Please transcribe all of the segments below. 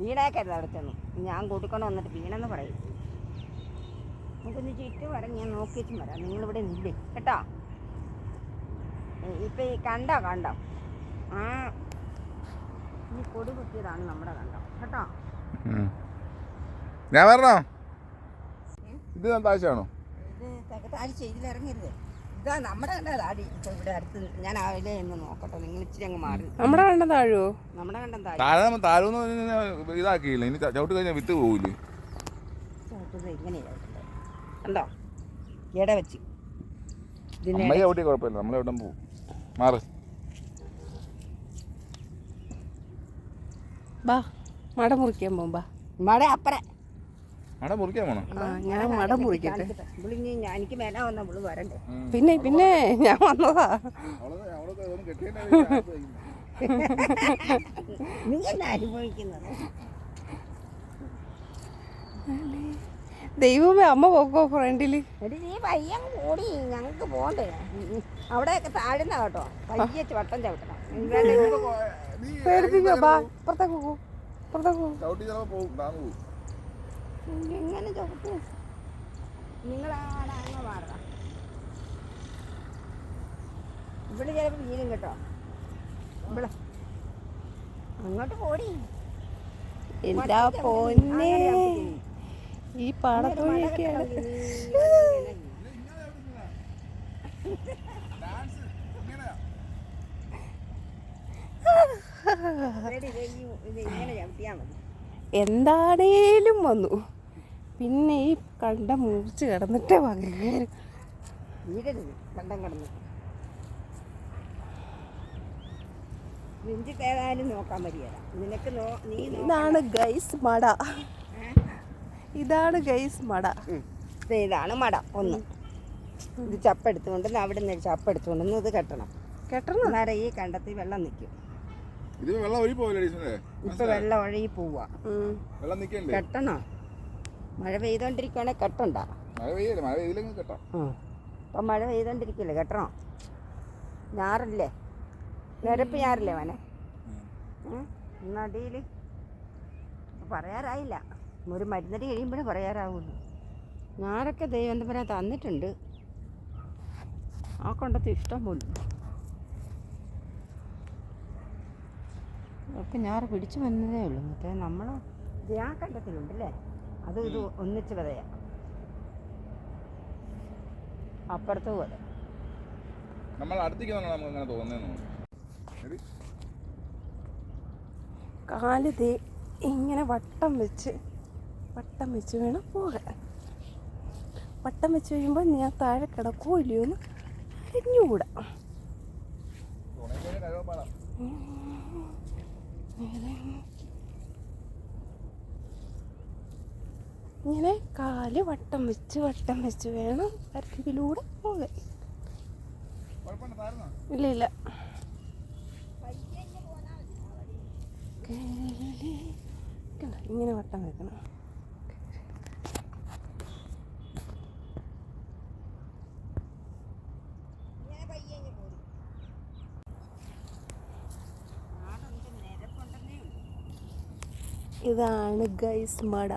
വീണേക്കരുത് അവിടെ ചെന്ന്. ഞാൻ കൂട്ടിക്കൊണ്ട് വന്നിട്ട് വീണെന്ന് പറയും. നമുക്കൊന്ന് ചുറ്റും വരാം ഞാൻ നോക്കിയിട്ടും വരാം. നിങ്ങളിവിടെ നില്ലേ. കേട്ടോ? ഇപ്പം ഈ കണ്ടോ കണ്ടോ? ആ ഈ കൊടി കുത്തിയതാണ് നമ്മുടെ കണ്ടോ. കേട്ടോ. ഞാൻ വരണോ? ഇത് താഴ്ചയാണോ? ഇത് തകത്താഴ്ച ഇതിലിറങ്ങരുത് ഇതാ നമ്മുടെ കണ്ട താടി ഇപ്പൊ ഇവിടെ അടുത്ത് ഞാൻ രാവിലെ എന്ന് നോക്കട്ടെ നിങ്ങൾ ഇച്ചിരി അങ്ങ് മാറി നമ്മുടെ കണ്ട താഴുവോ നമ്മുടെ കണ്ടം താഴെ. താഴെ താഴെന്ന് ഇതാക്കിയില്ല. ഇനി ചവിട്ട് കഴിഞ്ഞാൽ വിത്ത് പോകില്ലേ ചവിട്ടുന്നത് ഇങ്ങനെയാണ് കണ്ടോ? ഇട വെച്ച്. ഇതിന്റെ അമ്മയെ ചവിട്ടിയ കുഴപ്പമില്ല. നമ്മളെവിടെ പോവും. മാറ്. ബാ മട മുറിക്കാൻ പോകുമ്പോ ബാ. മഴ അപ്പറെ. അവിടെ മുറിക്കാൻ പോണോ? ഞാൻ മട മുറിക്കട്ടെ. എനിക്ക് മേല വന്ന വിളി വരണ്ടേ. പിന്നെ പിന്നെ ഞാൻ വന്നതാ. നീ അല്ല അനുഭവിക്കുന്നത്? ദൈവമേ അമ്മ പോക്കോ ഫ്രണ്ടിൽ? എടി നീ പയ്യൻ കൂടി ഞങ്ങൾക്ക് പോണ്ടേ. അവിടെയൊക്കെ താഴ്ന്ന കേട്ടോ. പയ്യെ വട്ടം ചവിട്ടണം. പേടിപ്പിക്കോ ബാ പുറത്തേക്ക് പോകും പുറത്തേക്ക് പോകൂ ചവിട്ടി ചിലപ്പോൾ പോകും താന്ന് പോകും എങ്ങനെ ചോദിച്ചു നിങ്ങളാണ് അങ്ങ് മാറണം ഇവിടെ ചിലപ്പോൾ വീരും കേട്ടോ. ഇവിടെ. അങ്ങോട്ട് പോടി. എന്താ പൊന്നെ? ഈ പാടത്തോടെയൊക്കെയാണ് ഇങ്ങനെ ചവിട്ടിയാൽ മതി. എന്താണേലും വന്നു. പിന്നെ ഈ കണ്ട മൂച്ച് കിടന്നിട്ടേ കണ്ടം കിടന്ന്. നോ- ഇതാണ് ഗൈസ് മട? ഇതാണ് ഗൈസ് മട. ഇതാണ് മട. ഒന്ന്. ഇത് ചപ്പെടുത്തുകൊണ്ട് അവിടെ നിന്ന് ചപ്പെടുത്തുകൊണ്ട് ഇത് കെട്ടണം. കെട്ടണം? അന്നേരം ഈ കണ്ടത്തിൽ വെള്ളം നിൽക്കും ഇത് വെള്ളം ഒഴി പോവില്ല ടീച്ചറെ ഇപ്പൊ വെള്ളം ഒഴുകി പോവാ. വെള്ളം നിൽക്കണ്ടേ കെട്ടണോ? മഴ പെയ്തോണ്ടിരിക്കുവാണെങ്കിൽ കെട്ടണ്ട. മഴ പെയ്യല്ലേ? മഴ പെയ്തില്ലെങ്കിൽ കേട്ടോ. ഇപ്പം മഴ പെയ്തോണ്ടിരിക്കില്ലേ? കെട്ടണോ? ഞാറില്ലേ? നിരപ്പ് ഞാറില്ലേ മോനെ? നടിയിൽ പറയാറായില്ല. ഒരു മരുന്നടി കഴിയുമ്പോഴേ പറയാറാവുള്ളൂ. ഞാറൊക്കെ ദൈവം എന്താ പറയാ തന്നിട്ടുണ്ട്. ആ കൊണ്ടത്ത് ഇഷ്ടം പോലും. ഒക്കെ ഞാറ് പിടിച്ചു വന്നതേ ഉള്ളൂ. മറ്റേ നമ്മൾ ഇത് ആ കണ്ടത്തിലുണ്ടല്ലേ അത് ഇത് ഒന്നിച്ച് വിതയാ. അപ്പുറത്ത് പോലെ നമ്മൾ അടുത്തേക്ക് വന്നാൽ നമുക്ക് അങ്ങനെ തോന്നുന്നു. കാൽ ദേ ഇങ്ങനെ വട്ടം വെച്ച് വട്ടം വെച്ച് വേണം പോകാൻ. വട്ടം വെച്ച് കഴിയുമ്പോൾ ഞാൻ താഴെ കിടക്കുമോ ഇല്ലയോ എന്ന് അറിഞ്ഞുകൂടാ ഇങ്ങനെ. കാൽ വട്ടം വെച്ച് വട്ടം വെച്ച് വേണം വരമ്പിലൂടെ പോകാൻ. ഇല്ല ഇല്ല? ഇങ്ങനെ വട്ടം വെക്കണം. ഇതാണ് ഗൈസ് മട.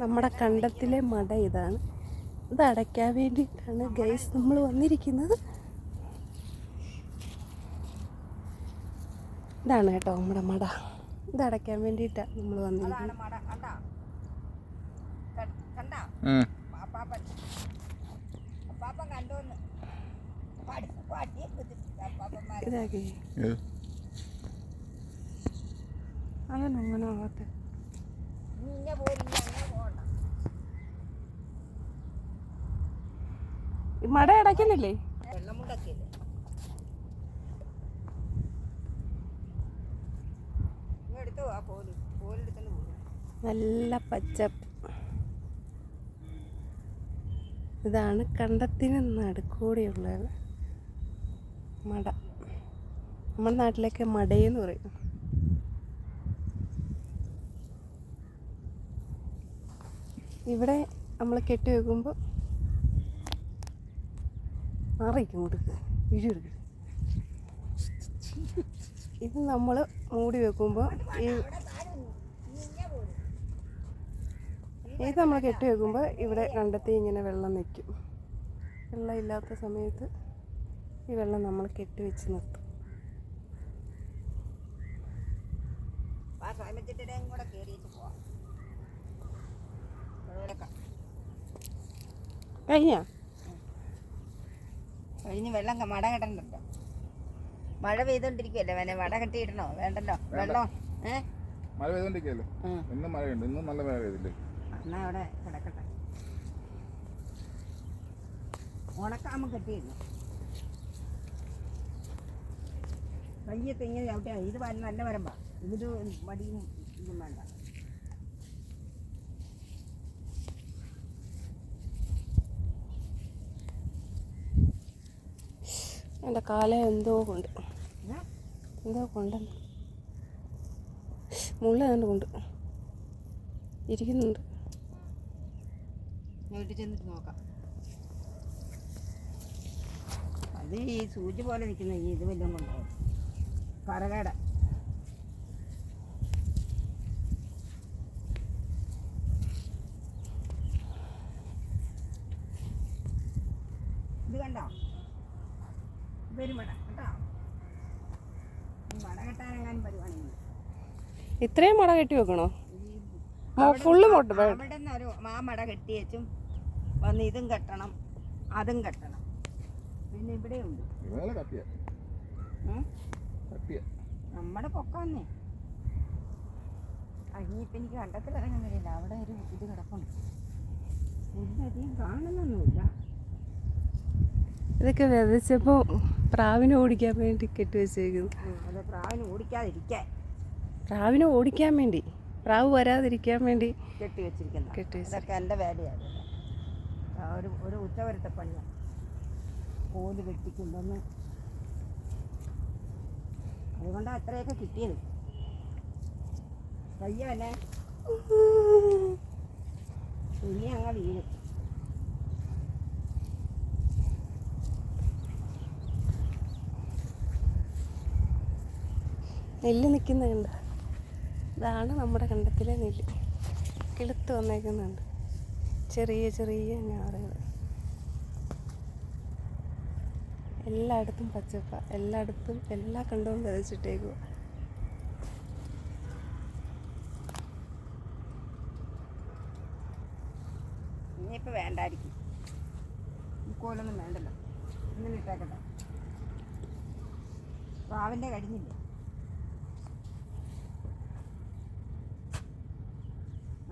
നമ്മുടെ കണ്ടത്തിലെ മട ഇതാണ്. ഇത് അടയ്ക്കാൻ വേണ്ടിയിട്ടാണ് ഗൈസ് നമ്മൾ വന്നിരിക്കുന്നത്. ഇതാണ് കേട്ടോ നമ്മുടെ മട. ഇത് അടയ്ക്കാൻ വേണ്ടിയിട്ടാണ് നമ്മൾ വന്നിരിക്കുന്നത്. മട. ആ ആവാത്തെ മട അടയ്ക്കുന്നില്ലേ നല്ല പച്ചപ്പ് ഇതാണ് കണ്ടത്തിന് നടുക്കൂടെയുള്ള മട. നമ്മുടെ നാട്ടിലൊക്കെ മടയെന്ന് പറയും. ഇവിടെ നമ്മൾ കെട്ടി വെക്കുമ്പോൾ മാറിക്കും കൊടുക്കുക വിഴിയെടുക്കുക ഇത് നമ്മൾ മൂടി വെക്കുമ്പോൾ ഈ ഇത് നമ്മൾ കെട്ടി വെക്കുമ്പോൾ ഇവിടെ കണ്ടെത്തി ഇങ്ങനെ വെള്ളം നിൽക്കും വെള്ളം ഇല്ലാത്ത സമയത്ത് ഈ വെള്ളം നമ്മൾ കെട്ടി വെച്ച് നിർത്തും. കൂടെ കയറിയിട്ട് പോവാം. കഴിഞ്ഞാ? കഴിഞ്ഞ് വെള്ളം മട കെട്ടണ്ടല്ലോ. മഴ പെയ്തോണ്ടിരിക്കുവല്ലേ വേനെ മട കെട്ടിയിടണോ? വേണ്ടല്ലോ. വെള്ളം. ഏ? മഴ പെയ്തോണ്ടിരിക്കല്ലോ ഇന്നും മഴയുണ്ട്. ഇന്നും നല്ല മഴ പെയ്തില്ലേ? എന്നാ അവിടെ കിടക്കട്ടെ. ഉണക്കാമ കെട്ടിയിരുന്നു കയ്യെ തെങ്ങ് ചവിട്ടിയാ ഇത് നല്ല വരമ്പാ. ഇതൊരു മടിയും ഇതും വേണ്ട. എന്റെ കാല എന്തോ കൊണ്ട്? എന്തോ കൊണ്ടെന്ന്. മുള്ള ഏതാണ്ട് കൊണ്ട്. ഇരിക്കുന്നുണ്ട്. വീട്ടിൽ ചെന്നിട്ട് നോക്കാം. അത് ഈ സൂചി പോലെ നിൽക്കുന്ന ഈ ഇത് വല്ലതും കൊണ്ടുപോകും കറകട ഇത് കണ്ടോ ഇതൊരു മട കേട്ടോ ഈ മട കെട്ടാനെങ്ങാനും വരുവാണെങ്കിൽ ഇത്രയും മട കെട്ടി വെക്കണോ? ഫുള്ള് മൊട്ട് ഒരു ആ മട കെട്ടി വെച്ചും വന്ന് ഇതും കെട്ടണം അതും കെട്ടണം. പിന്നെ ഇവിടെ ഉണ്ട് കട്ടിയ ഉം. കട്ടിയ നമ്മുടെ പൊക്കാന്നേ ഇനിയിപ്പോൾ എനിക്ക് കണ്ടത്തിൽ ഇറങ്ങാൻ കഴിയില്ല. അവിടെ ഒരു ഇത് കിടപ്പുണ്ട്. ഇതിലധികം കാണുന്നൊന്നുമില്ല. ഇതൊക്കെ വിതച്ചപ്പോൾ പ്രാവിനെ ഓടിക്കാൻ വേണ്ടി ടിക്കറ്റ് വെച്ചേക്കുന്നു. പ്രാവിനെ ഓടിക്കാതിരിക്കാൻ പ്രാവിനെ ഓടിക്കാൻ വേണ്ടി പ്രാവ് വരാതിരിക്കാൻ വേണ്ടി കെട്ടി വെച്ചിരിക്കുന്നു. കെട്ടി. ഇതൊക്കെ എന്റെ വേലയാണ് ഒരു ഒരു ഉച്ചവരത്തെ പണിയാണ് കോൽ വെട്ടിക്കൊണ്ടുവന്ന് അതുകൊണ്ടാണ് അത്രയൊക്കെ കിട്ടിയത്. കയ്യല്ലേ ഇനി അങ്ങ് വീഴും. നെല്ല് നിൽക്കുന്നുണ്ട് ഇതാണ് നമ്മുടെ കണ്ടത്തിലെ നെല്ല്. കിളുത്ത് വന്നേക്കുന്നുണ്ട്. ചെറിയ ചെറിയ ഞാറുകൾ. എല്ലായിടത്തും പച്ചപ്പ. എല്ലായിടത്തും എല്ലാ കണ്ടവും വിതച്ചിട്ടേക്കുക ഇനിയിപ്പോൾ വേണ്ടായിരിക്കും. കോലൊന്നും വേണ്ടല്ലോ. ഇങ്ങനെ ഇട്ടേക്കട്ടെ പ്രാവിന്റെ കഴിഞ്ഞില്ലേ ആ നീ തേക്കിട്ട് പോരും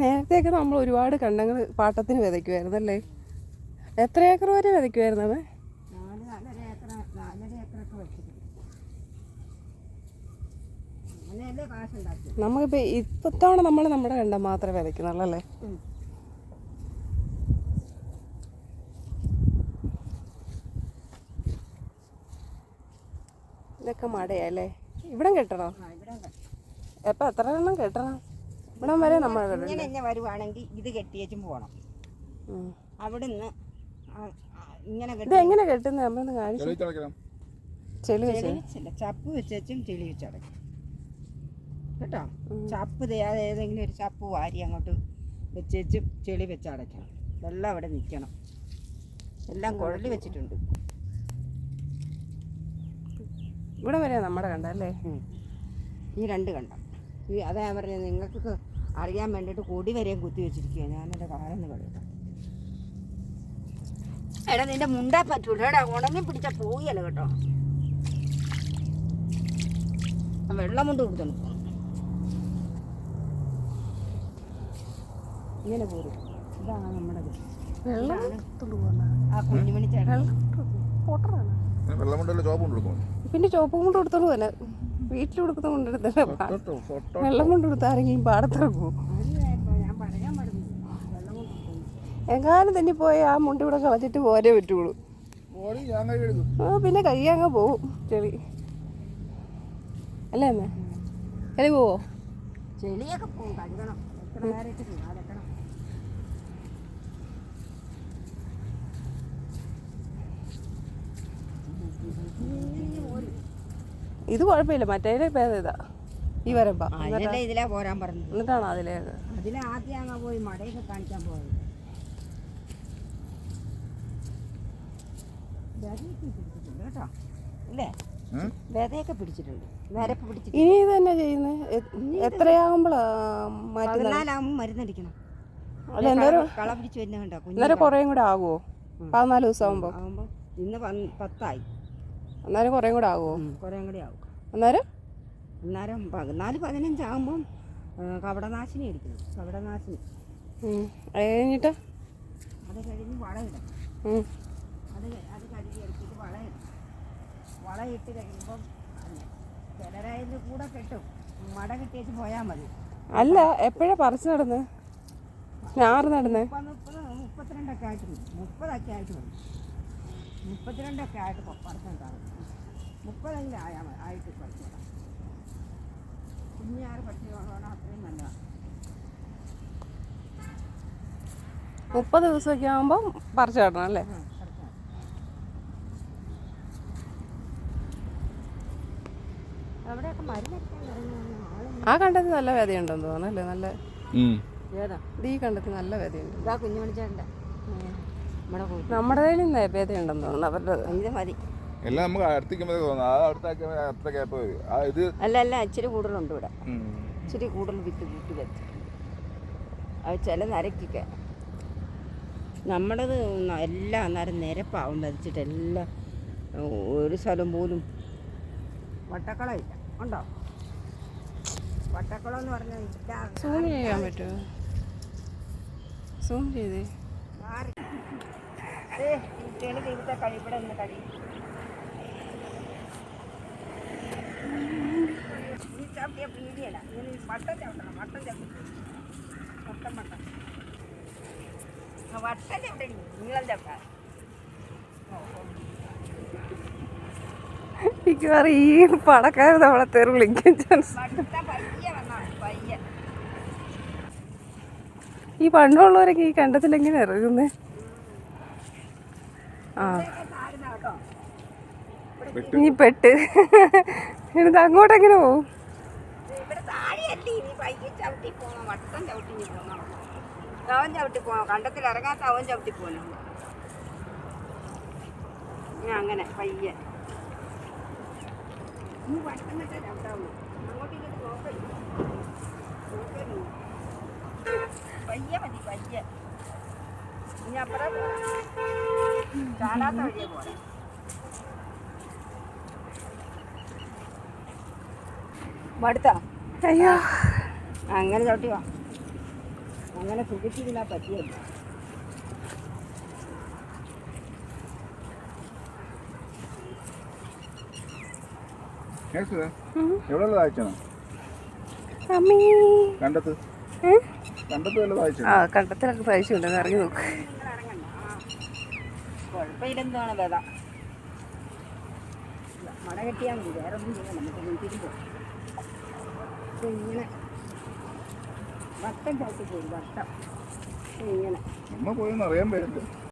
നേരത്തെയൊക്കെ നമ്മൾ ഒരുപാട് കണ്ടങ്ങൾ പാട്ടത്തിന് വിതയ്ക്കുമായിരുന്നു അല്ലേ എത്ര ഏക്കർ വരെ വിതയ്ക്കുമായിരുന്നു അവൻ നാല് നാലര ഏക്കർ നാലര വെച്ചിട്ടുണ്ട് അങ്ങനെയല്ലേ കാശുണ്ടാക്കി നമുക്കിപ്പോൾ ഇപ്പത്തവണ നമ്മൾ നമ്മുടെ കണ്ടം മാത്രമേ വിതയ്ക്കുന്നുള്ളൂ അല്ലേ? ഇതൊക്കെ മടയല്ലേ ഇവിടം കെട്ടണോ? ആ ഇവിടെ ഉണ്ട്. എത്ര എണ്ണം കെട്ടണം? ഇവിടം വരെ നമ്മൾ ഇങ്ങനെ കെട്ടണം തന്നെ വരുവാണെങ്കിൽ ഇത് കെട്ടിയേച്ചും പോകണം. അവിടുന്ന് ഇങ്ങനെ ഇത് എങ്ങനെ കെട്ടുന്നത് നമ്മളൊന്ന് കാണിച്ചു. ചെളി വെച്ച്. ചെളി വെച്ചില്ല ചപ്പ് വെച്ചും ചെളി വെച്ചടക്കും കേട്ടോ? ചപ്പ് ചെയ്യാതെ ഏതെങ്കിലും ഒരു ചപ്പ് വാരി അങ്ങോട്ട് വെച്ചേച്ചും ചെളി വെച്ചടയ്ക്കണം വെള്ളം അവിടെ നിൽക്കണം. എല്ലാം കുഴൽ വെച്ചിട്ടുണ്ട്. ഇവിടെ വരെ നമ്മുടെ കണ്ടം അല്ലേ? ഈ രണ്ട് കണ്ട. ഈ അതാ ഞാൻ പറഞ്ഞത് നിങ്ങൾക്ക് അറിയാൻ വേണ്ടിയിട്ട് കൊടി വരെയും കുത്തി വെച്ചിരിക്കുക ഞാനെന്റെ കാലൊന്ന് കളിയിട്ട് എടാ നിന്റെ മുണ്ടാ പറ്റൂല. എടാ ഉണങ്ങി പിടിച്ച പോവുകയല്ല കേട്ടോ. വെള്ളം മുണ്ട് കൊടുത്തു ഇങ്ങനെ പോരും. ഇതാണ് നമ്മുടെ. വെള്ളം ആ കുഞ്ഞുമണി ചേട്ടൻ. പൊട്ടറാണ്. വെള്ളം ചോപ്പ് പിന്നെ ചോപ്പ് കൊണ്ട് കൊടുത്തോളൂ തന്നെ വീട്ടിൽ കൊടുക്കുന്ന കൊണ്ടെടുത്തല്ലേ വെള്ളം കൊണ്ട് കൊടുത്ത് ആരെങ്കിലും എങ്ങാനും തന്നെ പോയി ആ മുണ്ടി ഇവിടെ കളഞ്ഞിട്ട് പോരേ പറ്റുള്ളൂ. ആ പിന്നെ കയ്യങ്ങ് പോവും ചെളി. അല്ലേ അമ്മേ? ചെളി പോവോ? ചെളിയൊക്കെ പോകും കഴുകണം. ഇത് കുഴപ്പമില്ല. മറ്റേ ഭേദം ഇതാ. ഈ വരമ്പ. ഇതിലെ ഇതിലാ പോരാൻ പറഞ്ഞു എന്നിട്ടാണ് അതിലെ അതിലാദ്യം അങ്ങ് പോയി മടയൊക്കെ കാണിക്കാൻ പോയത്. കേട്ടോ? പിടിച്ചിട്ടുണ്ട്. പിടിച്ചിട്ട് ഇനി ഇത് തന്നെ ചെയ്യുന്നത് എത്രയാകുമ്പോഴാ മാറ്റുന്നത്? പതിനാലാകുമ്പോൾ മരുന്നടിക്കണം അല്ല എന്തോരം? കള പിടിച്ച് വരുന്ന കണ്ടോ? കുഞ്ഞു അന്നേരം കുറേയും കൂടെ ആകുമോ പതിനാല് ദിവസം ആകുമ്പോൾ ആകുമ്പോൾ ഇന്ന് പത്തായി. അന്നേരം കുറേ കൂടെ ആകുമോ കുറേ കൂടി ആവും. അന്നേരം? അന്നേരം പതിനാല് പതിനഞ്ചാകുമ്പം കവടനാശിനി അടിക്കണം കവടനാശിനി. അത് കഴിഞ്ഞിട്ട്? അത് കഴിഞ്ഞ് വളയിടണം ഉം. അത് അത് കഴുകി എടുത്തിട്ട് വളയിടും വളയിട്ട് കഴിയുമ്പം ചിലരായതിന്റെ കൂടെ കെട്ടും. മട കിട്ടിയിട്ട് പോയാൽ മതി. അല്ല എപ്പോഴാ പറിച്ചു നടന്ന്? ഞാറ് നടന്ന്? മുപ്പത് മുപ്പത് മുപ്പത്തിരണ്ടൊക്കെ ആയിട്ടുണ്ട് മുപ്പതൊക്കെ ആയിട്ടുണ്ട് മുപ്പത്തിരണ്ടൊക്കെ ആയിട്ട് പറിച്ചാൽ കാണും മുപ്പതെങ്കിലും ആയാൽ മതി. ആയിട്ട് പറിച്ചു വിടാം കുഞ്ഞാറ് കൊണ്ടുപോകണം അത്രയും നല്ലതാണ് മുപ്പത് ദിവസമൊക്കെ ആകുമ്പോൾ പറിച്ചു കിടണം അല്ലേ? ആ കണ്ടത്തിൽ നല്ല വേദയുണ്ടെന്ന് തോന്നുന്നു അല്ലേ? നല്ല ഈ കണ്ടത്തിൽ നല്ല വേദയുണ്ട് ഇതാ കുഞ്ഞുമണിച്ചേണ്ട നമ്മുടെ പോയി നമ്മുടെ വ്യതയുണ്ടെന്ന് തോന്നുന്നു? അവരുടെ ഇത് മതി. എല്ലാം നമുക്ക് അടുത്തേക്കുമ്പോൾ തോന്നുന്നു ആ അടുത്താക്കിയാൽ അത്ര ഗ്യാപ്പ് വരും. ആ ഇത് അല്ല അല്ല ഇച്ചിരി കൂടുതലുണ്ട് ഇവിടെ. ഇച്ചിരി കൂടുതൽ വിത്ത് കൂട്ടി വെച്ച് അത് ചില നരക്കൊക്കെ നമ്മുടേത് എല്ലാം അന്നേരം നിരപ്പാവും വരച്ചിട്ട് എല്ലാം ഒരു സ്ഥലം പോലും. വട്ടക്കുളമില്ല ഉണ്ടോ? വട്ടക്കുളം എന്ന് പറഞ്ഞാൽ ഇല്ല. സൂം ചെയ്യാൻ പറ്റുമോ? സൂം ചെയ്തേ. കുട്ടികൾ ഇവിടുത്തെ കഴി ഇവിടെ നിന്ന് കഴി. ഈ ചവിട്ടിയ പീടിയല്ല ഇങ്ങനെ വട്ടം ചവിട്ടണം വട്ടം ചവിട്ടി. വട്ടം വട്ടം. വട്ടം ചവിട്ടണി നീളം ചവിട്ടാൻ മിക്കവാറും ഈ പടക്കാർ നമ്മളെ തെറി വിളിക്കും ചാൻസ്. ഈ പണ്ടുള്ളവരൊക്കെ ഈ കണ്ടത്തിൽ എങ്ങനെ ഇറങ്ങുന്നത് ആ ഇതൊക്കെ താഴ്ന്ന കേട്ടോ ഇനി പെട്ട്. എന്നിട്ട് അങ്ങോട്ട് എങ്ങനെ പോവും? അവൻ ചവിട്ടി പോകണം കണ്ടത്തിൽ ഇറങ്ങാത്ത അവൻ ചവിട്ടി പോകണം ഞാൻ അങ്ങനെ പയ്യെ പയ്യെ മതി പയ്യെ ഇനി അപ്പുറം ചാടാത്ത വഴിയെ പോകണം മടുത്താ? അയ്യോ. അങ്ങനെ ചവിട്ടി വാ. അങ്ങനെ സുഖിച്ചിരുന്നാ പറ്റിയല്ല കേസ്? എവിടെയുള്ള താഴ്ചയാണ് ഇറങ്ങി കണ്ടത്ത് ഏ? കണ്ടത്ത് വല്ല താഴ്ച ആ കണ്ടത്തിലൊക്കെ പൈസയുണ്ട് ഇറങ്ങി നോക്ക് കുഴപ്പമില്ലെന്നാണ് വേദ മട കെട്ടിയാൽ മതി. വേറെ ഒന്നും ചെയ്യാൻ നമുക്ക് വീട്ടിൽ ഇങ്ങനെ. വട്ടം ചവിട്ടി പോയി. വട്ടം. ഇങ്ങനെ. അമ്മ പോയെന്ന് അറിയാൻ പറ്റില്ല